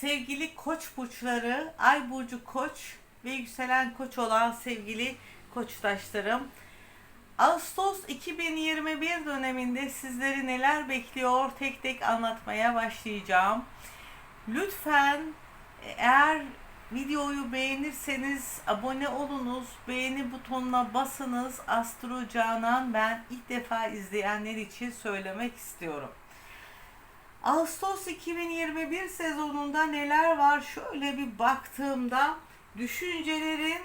Sevgili koç burçları, ay burcu koç ve yükselen koç olan sevgili koçtaşlarım. Ağustos 2021 döneminde sizleri neler bekliyor tek tek anlatmaya başlayacağım. Lütfen eğer videoyu beğenirseniz abone olunuz, beğeni butonuna basınız. Astro Canan ben ilk defa izleyenler için söylemek istiyorum. Ağustos 2021 sezonunda neler var şöyle bir baktığımda düşüncelerin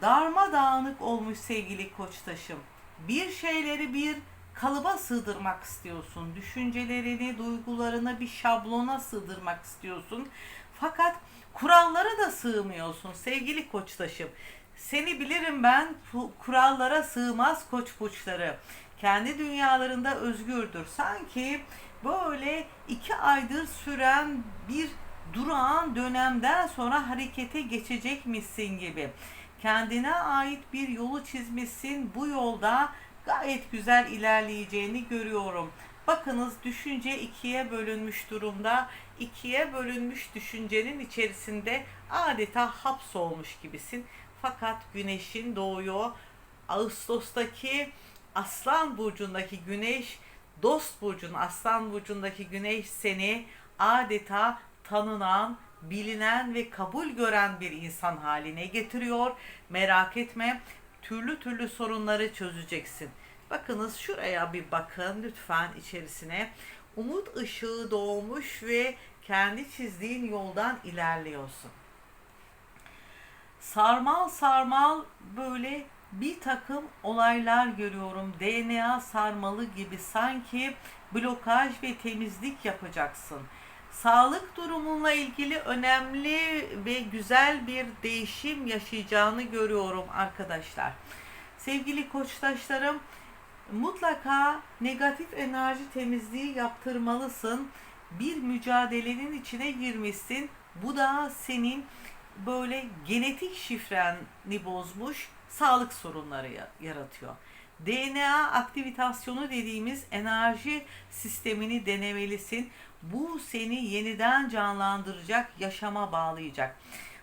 darmadağınık olmuş sevgili koçtaşım. Bir şeyleri bir kalıba sığdırmak istiyorsun. Düşüncelerini, duygularını bir şablona sığdırmak istiyorsun. Fakat kurallara da sığmıyorsun sevgili koçtaşım. Seni bilirim ben kurallara sığmaz koç burçları. Kendi dünyalarında özgürdür. Sanki böyle iki aydır süren bir durağan dönemden sonra harekete geçecekmişsin gibi. Kendine ait bir yolu çizmişsin. Bu yolda gayet güzel ilerleyeceğini görüyorum. Bakınız düşünce ikiye bölünmüş durumda. İkiye bölünmüş düşüncenin içerisinde adeta hapsolmuş gibisin. Fakat güneşin doğuyor. Ağustos'taki Aslan burcundaki güneş, Dost burcun Aslan burcundaki güneş seni adeta tanınan, bilinen ve kabul gören bir insan haline getiriyor. Merak etme, türlü türlü sorunları çözeceksin. Bakınız şuraya bir bakın lütfen içerisine. Umut ışığı doğmuş ve kendi çizdiğin yoldan ilerliyorsun. Sarmal sarmal böyle bir takım olaylar görüyorum. DNA sarmalı gibi sanki blokaj ve temizlik yapacaksın. Sağlık durumunla ilgili önemli ve güzel bir değişim yaşayacağını görüyorum arkadaşlar. Sevgili koçtaşlarım, mutlaka negatif enerji temizliği yaptırmalısın. Bir mücadelenin içine girmişsin. Bu da senin böyle genetik şifreni bozmuş, sağlık sorunları yaratıyor. DNA aktivitasyonu dediğimiz enerji sistemini denemelisin. Bu seni yeniden canlandıracak, yaşama bağlayacak.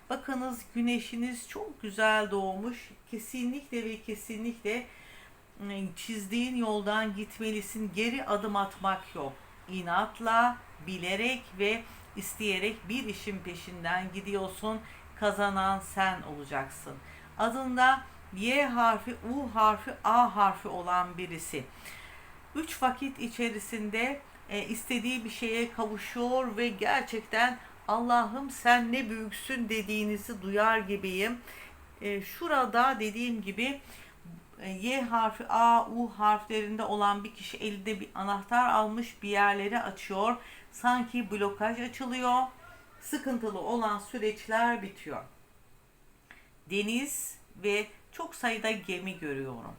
Bakınız güneşiniz çok güzel doğmuş. Kesinlikle ve kesinlikle ıı, çizdiğin yoldan gitmelisin. Geri adım atmak yok. İnatla, bilerek ve isteyerek bir işin peşinden gidiyorsun. Kazanan sen olacaksın. Adında Y harfi, U harfi, A harfi olan birisi. Üç vakit içerisinde e, istediği bir şeye kavuşuyor ve gerçekten Allah'ım sen ne büyüksün dediğinizi duyar gibiyim. E, şurada dediğim gibi e, Y harfi, A, U harflerinde olan bir kişi elinde bir anahtar almış bir yerleri açıyor. Sanki blokaj açılıyor. Sıkıntılı olan süreçler bitiyor. Deniz ve çok sayıda gemi görüyorum.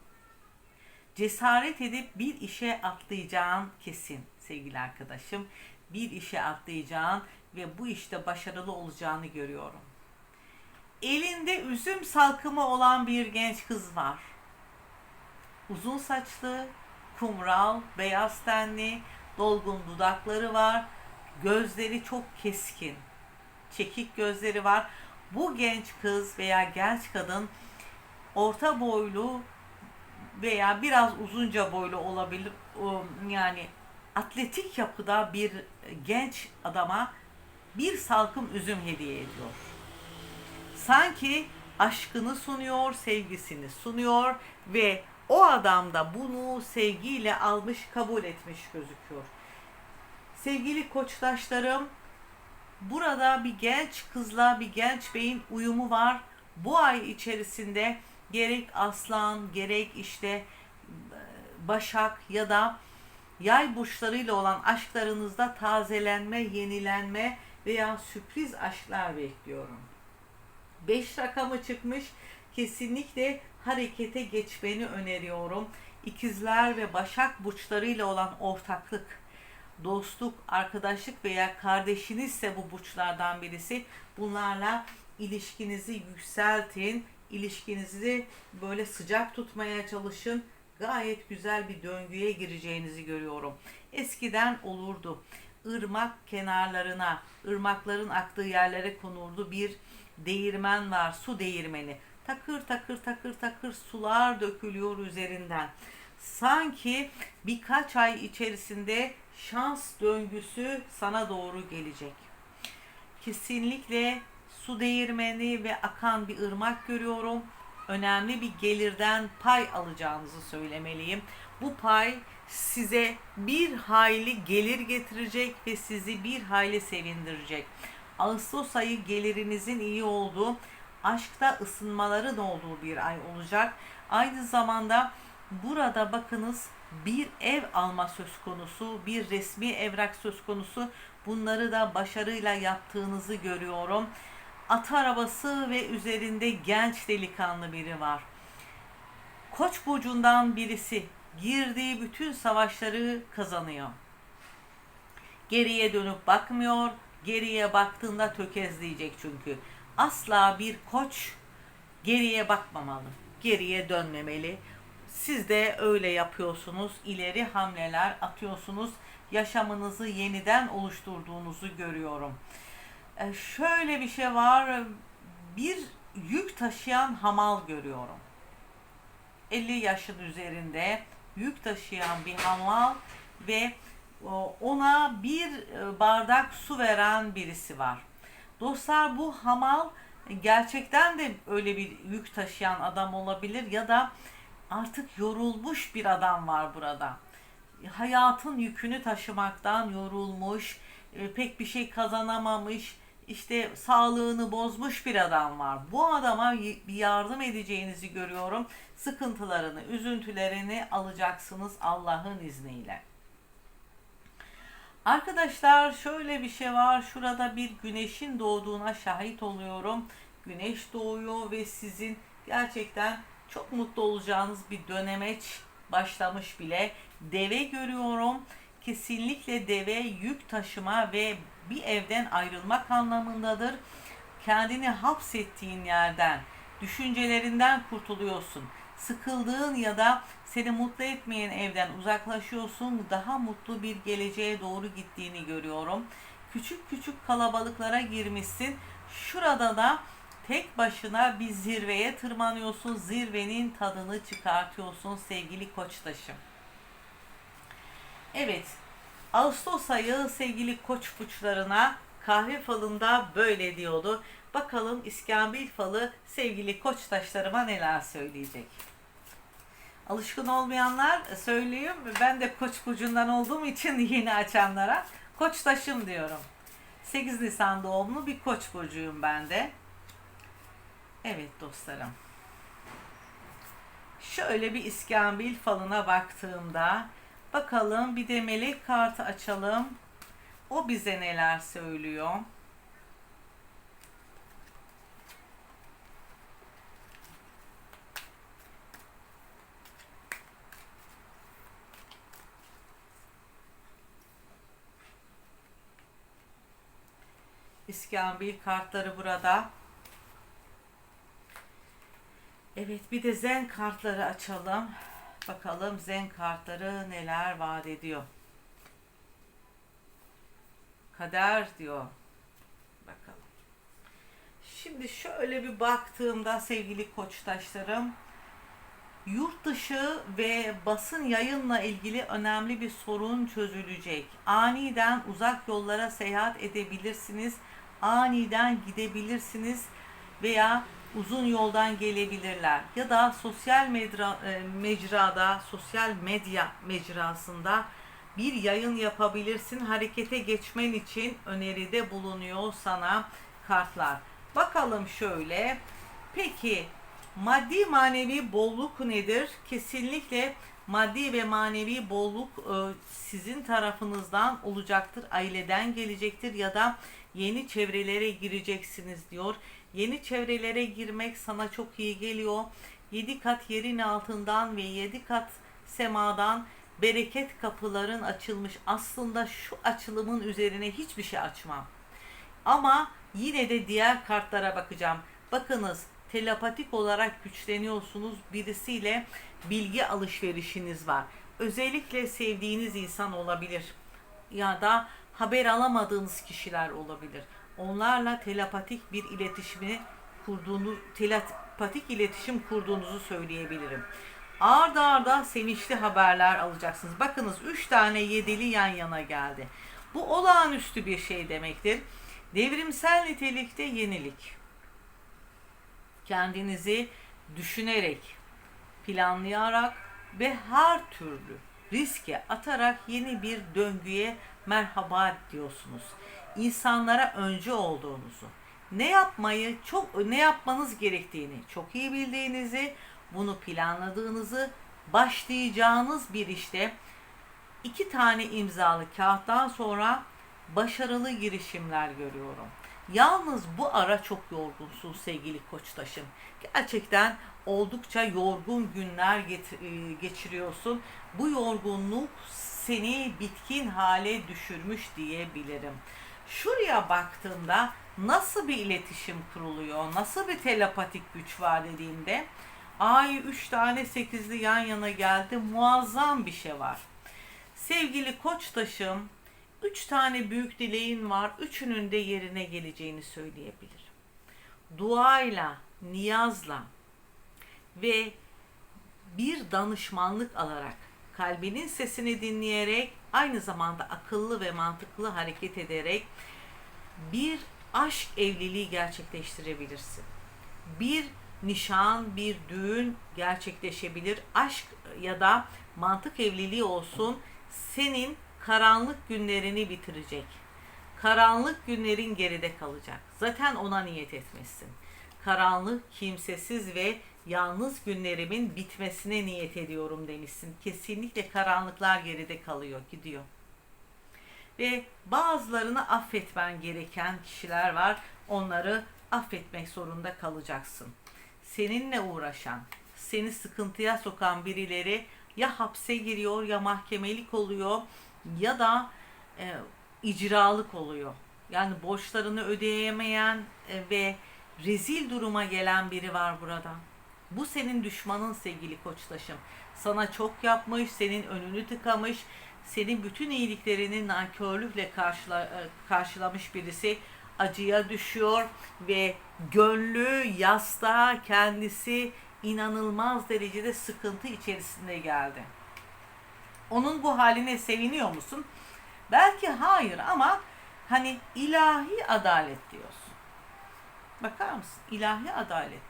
Cesaret edip bir işe atlayacağın kesin sevgili arkadaşım. Bir işe atlayacağın ve bu işte başarılı olacağını görüyorum. Elinde üzüm salkımı olan bir genç kız var. Uzun saçlı, kumral, beyaz tenli, dolgun dudakları var. Gözleri çok keskin. Çekik gözleri var. Bu genç kız veya genç kadın orta boylu veya biraz uzunca boylu olabilir. Yani atletik yapıda bir genç adama bir salkım üzüm hediye ediyor. Sanki aşkını sunuyor, sevgisini sunuyor ve o adam da bunu sevgiyle almış, kabul etmiş gözüküyor. Sevgili koçtaşlarım, burada bir genç kızla bir genç beyin uyumu var. Bu ay içerisinde gerek aslan, gerek işte e, başak ya da yay burçlarıyla olan aşklarınızda tazelenme, yenilenme veya sürpriz aşklar bekliyorum. 5 rakamı çıkmış. Kesinlikle harekete geçmeni öneriyorum. İkizler ve Başak burçlarıyla olan ortaklık, dostluk, arkadaşlık veya kardeşinizse bu burçlardan birisi bunlarla ilişkinizi yükseltin. İlişkinizi böyle sıcak tutmaya çalışın. Gayet güzel bir döngüye gireceğinizi görüyorum. Eskiden olurdu. ırmak kenarlarına, ırmakların aktığı yerlere konurdu bir değirmen var, su değirmeni. Takır takır takır takır sular dökülüyor üzerinden. Sanki birkaç ay içerisinde şans döngüsü sana doğru gelecek. Kesinlikle su değirmeni ve akan bir ırmak görüyorum. Önemli bir gelirden pay alacağınızı söylemeliyim. Bu pay size bir hayli gelir getirecek ve sizi bir hayli sevindirecek. Ağustos ayı gelirinizin iyi olduğu, aşkta ısınmaların olduğu bir ay olacak. Aynı zamanda burada bakınız bir ev alma söz konusu, bir resmi evrak söz konusu. Bunları da başarıyla yaptığınızı görüyorum. At arabası ve üzerinde genç delikanlı biri var. Koç burcundan birisi girdiği bütün savaşları kazanıyor. Geriye dönüp bakmıyor. Geriye baktığında tökezleyecek çünkü. Asla bir koç geriye bakmamalı. Geriye dönmemeli. Siz de öyle yapıyorsunuz. İleri hamleler atıyorsunuz. Yaşamınızı yeniden oluşturduğunuzu görüyorum. Ee, şöyle bir şey var. Bir yük taşıyan hamal görüyorum. 50 yaşın üzerinde yük taşıyan bir hamal ve o, ona bir e, bardak su veren birisi var. Dostlar bu hamal gerçekten de öyle bir yük taşıyan adam olabilir ya da artık yorulmuş bir adam var burada. Hayatın yükünü taşımaktan yorulmuş, e, pek bir şey kazanamamış, işte sağlığını bozmuş bir adam var. Bu adama bir yardım edeceğinizi görüyorum. Sıkıntılarını, üzüntülerini alacaksınız Allah'ın izniyle. Arkadaşlar şöyle bir şey var. Şurada bir güneşin doğduğuna şahit oluyorum. Güneş doğuyor ve sizin gerçekten çok mutlu olacağınız bir dönemeç başlamış bile. Deve görüyorum. Kesinlikle deve yük taşıma ve bir evden ayrılmak anlamındadır. Kendini hapsettiğin yerden, düşüncelerinden kurtuluyorsun. Sıkıldığın ya da seni mutlu etmeyen evden uzaklaşıyorsun. Daha mutlu bir geleceğe doğru gittiğini görüyorum. Küçük küçük kalabalıklara girmişsin. Şurada da tek başına bir zirveye tırmanıyorsun. Zirvenin tadını çıkartıyorsun sevgili koçtaşım. Evet, Ağustos ayı sevgili koç burçlarına kahve falında böyle diyordu. Bakalım İskambil falı sevgili koç taşlarıma neler söyleyecek. Alışkın olmayanlar söyleyeyim. Ben de koç burcundan olduğum için yeni açanlara koç taşım diyorum. 8 Nisan doğumlu bir koç burcuyum ben de. Evet dostlarım. Şöyle bir İskambil falına baktığımda bakalım bir de melek kartı açalım. O bize neler söylüyor? İskambil kartları burada. Evet bir de zen kartları açalım. Bakalım zen kartları neler vaat ediyor. Kader diyor. Bakalım. Şimdi şöyle bir baktığımda sevgili koçtaşlarım yurt dışı ve basın yayınla ilgili önemli bir sorun çözülecek. Aniden uzak yollara seyahat edebilirsiniz. Aniden gidebilirsiniz veya uzun yoldan gelebilirler. Ya da sosyal medra, e, mecrada, sosyal medya mecrasında bir yayın yapabilirsin. Harekete geçmen için öneride bulunuyor sana kartlar. Bakalım şöyle. Peki maddi manevi bolluk nedir? Kesinlikle maddi ve manevi bolluk e, sizin tarafınızdan olacaktır. Aileden gelecektir ya da yeni çevrelere gireceksiniz diyor. Yeni çevrelere girmek sana çok iyi geliyor. 7 kat yerin altından ve 7 kat semadan bereket kapıların açılmış. Aslında şu açılımın üzerine hiçbir şey açmam. Ama yine de diğer kartlara bakacağım. Bakınız telepatik olarak güçleniyorsunuz. Birisiyle bilgi alışverişiniz var. Özellikle sevdiğiniz insan olabilir. Ya da haber alamadığınız kişiler olabilir. Onlarla telepatik bir iletişimi kurduğunu, telepatik iletişim kurduğunuzu söyleyebilirim. Arda arda sevinçli haberler alacaksınız. Bakınız 3 tane yedili yan yana geldi. Bu olağanüstü bir şey demektir. Devrimsel nitelikte yenilik. Kendinizi düşünerek, planlayarak ve her türlü riske atarak yeni bir döngüye merhaba diyorsunuz. İnsanlara önce olduğunuzu, ne yapmayı çok ne yapmanız gerektiğini çok iyi bildiğinizi, bunu planladığınızı, başlayacağınız bir işte iki tane imzalı kağıttan sonra başarılı girişimler görüyorum. Yalnız bu ara çok yorgunsun sevgili koçtaşım. Gerçekten oldukça yorgun günler get- geçiriyorsun. Bu yorgunluk seni bitkin hale düşürmüş diyebilirim. Şuraya baktığımda nasıl bir iletişim kuruluyor, nasıl bir telepatik güç var dediğimde ay 3 tane 8'li yan yana geldi muazzam bir şey var. Sevgili koçtaşım, üç tane büyük dileğin var. Üçünün de yerine geleceğini söyleyebilirim. Duayla, niyazla ve bir danışmanlık alarak, kalbinin sesini dinleyerek, aynı zamanda akıllı ve mantıklı hareket ederek bir aşk evliliği gerçekleştirebilirsin. Bir nişan, bir düğün gerçekleşebilir. Aşk ya da mantık evliliği olsun senin karanlık günlerini bitirecek. Karanlık günlerin geride kalacak. Zaten ona niyet etmişsin. Karanlık, kimsesiz ve yalnız günlerimin bitmesine niyet ediyorum demişsin. Kesinlikle karanlıklar geride kalıyor, gidiyor. Ve bazılarını affetmen gereken kişiler var. Onları affetmek zorunda kalacaksın. Seninle uğraşan, seni sıkıntıya sokan birileri ya hapse giriyor ya mahkemelik oluyor ya da e, icralık oluyor. Yani borçlarını ödeyemeyen e, ve rezil duruma gelen biri var burada. Bu senin düşmanın sevgili koçtaşım. Sana çok yapmış, senin önünü tıkamış, senin bütün iyiliklerini nankörlükle karşıla, e, karşılamış birisi acıya düşüyor ve gönlü, yasta kendisi inanılmaz derecede sıkıntı içerisinde geldi. Onun bu haline seviniyor musun? Belki hayır ama hani ilahi adalet diyorsun. Bakar mısın? İlahi adalet.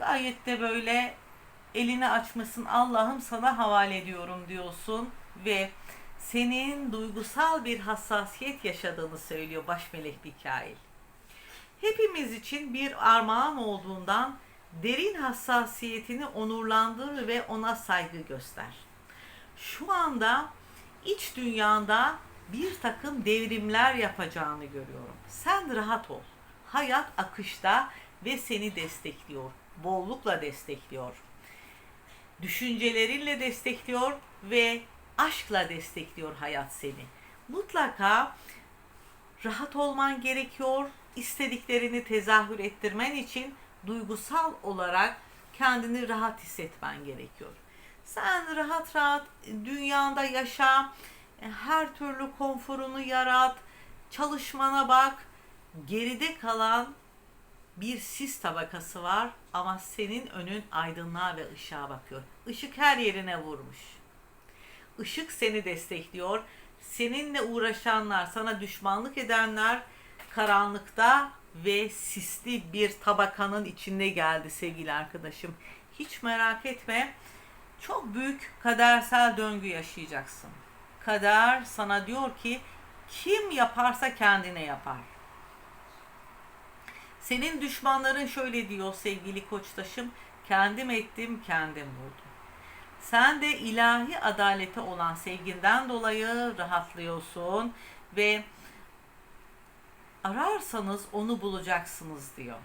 Gayet de böyle elini açmasın Allah'ım sana havale ediyorum diyorsun ve senin duygusal bir hassasiyet yaşadığını söylüyor baş melek Mikail. Hepimiz için bir armağan olduğundan derin hassasiyetini onurlandır ve ona saygı göster. Şu anda iç dünyanda bir takım devrimler yapacağını görüyorum. Sen rahat ol. Hayat akışta ve seni destekliyor. Bollukla destekliyor. Düşüncelerinle destekliyor ve aşkla destekliyor hayat seni. Mutlaka rahat olman gerekiyor. İstediklerini tezahür ettirmen için duygusal olarak kendini rahat hissetmen gerekiyor. Sen rahat rahat dünyanda yaşa, her türlü konforunu yarat, çalışmana bak. Geride kalan bir sis tabakası var ama senin önün aydınlığa ve ışığa bakıyor. Işık her yerine vurmuş. Işık seni destekliyor. Seninle uğraşanlar, sana düşmanlık edenler karanlıkta ve sisli bir tabakanın içinde geldi sevgili arkadaşım. Hiç merak etme. Çok büyük kadersel döngü yaşayacaksın. Kader sana diyor ki kim yaparsa kendine yapar. Senin düşmanların şöyle diyor sevgili koçtaşım. Kendim ettim, kendim buldum. Sen de ilahi adalete olan sevginden dolayı rahatlıyorsun ve ararsanız onu bulacaksınız diyor.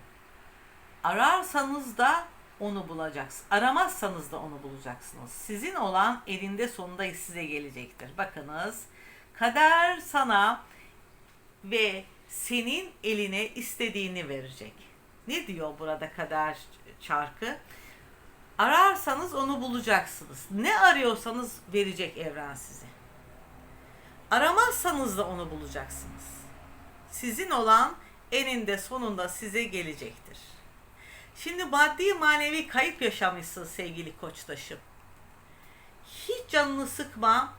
Ararsanız da onu bulacaksınız. Aramazsanız da onu bulacaksınız. Sizin olan elinde sonunda size gelecektir. Bakınız kader sana ve senin eline istediğini verecek. Ne diyor burada kader çarkı? Ararsanız onu bulacaksınız. Ne arıyorsanız verecek evren size. Aramazsanız da onu bulacaksınız. Sizin olan eninde sonunda size gelecektir. Şimdi maddi manevi kayıp yaşamışsın sevgili koçtaşım. Hiç canını sıkma,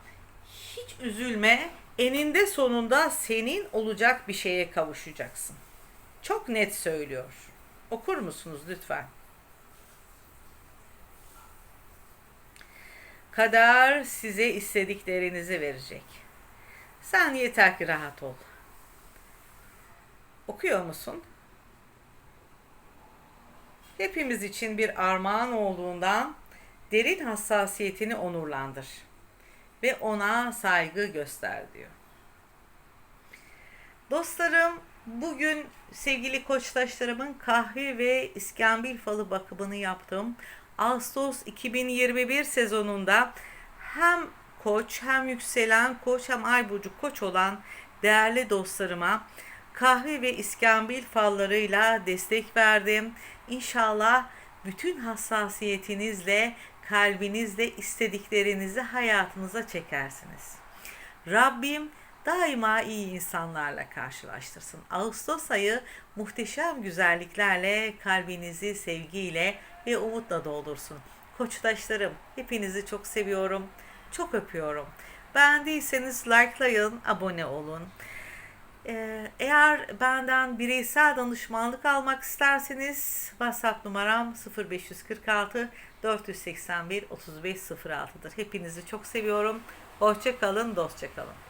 hiç üzülme. Eninde sonunda senin olacak bir şeye kavuşacaksın. Çok net söylüyor. Okur musunuz lütfen? Kader size istediklerinizi verecek. Sen yeter ki rahat ol. Okuyor musun? Hepimiz için bir armağan olduğundan derin hassasiyetini onurlandır ve ona saygı göster diyor. Dostlarım, bugün sevgili koçtaşlarımın kahve ve iskambil falı bakımını yaptım. Ağustos 2021 sezonunda hem koç hem yükselen koç hem ay burcu koç olan değerli dostlarıma kahve ve iskambil fallarıyla destek verdim. İnşallah bütün hassasiyetinizle, kalbinizle istediklerinizi hayatınıza çekersiniz. Rabbim daima iyi insanlarla karşılaştırsın. Ağustos ayı muhteşem güzelliklerle kalbinizi sevgiyle ve umutla doldursun. Koçtaşlarım hepinizi çok seviyorum. Çok öpüyorum. Beğendiyseniz likelayın, abone olun. Ee, Eğer benden bireysel danışmanlık almak isterseniz WhatsApp numaram 0546 481 3506'dır. Hepinizi çok seviyorum. Hoşça kalın, dostça kalın.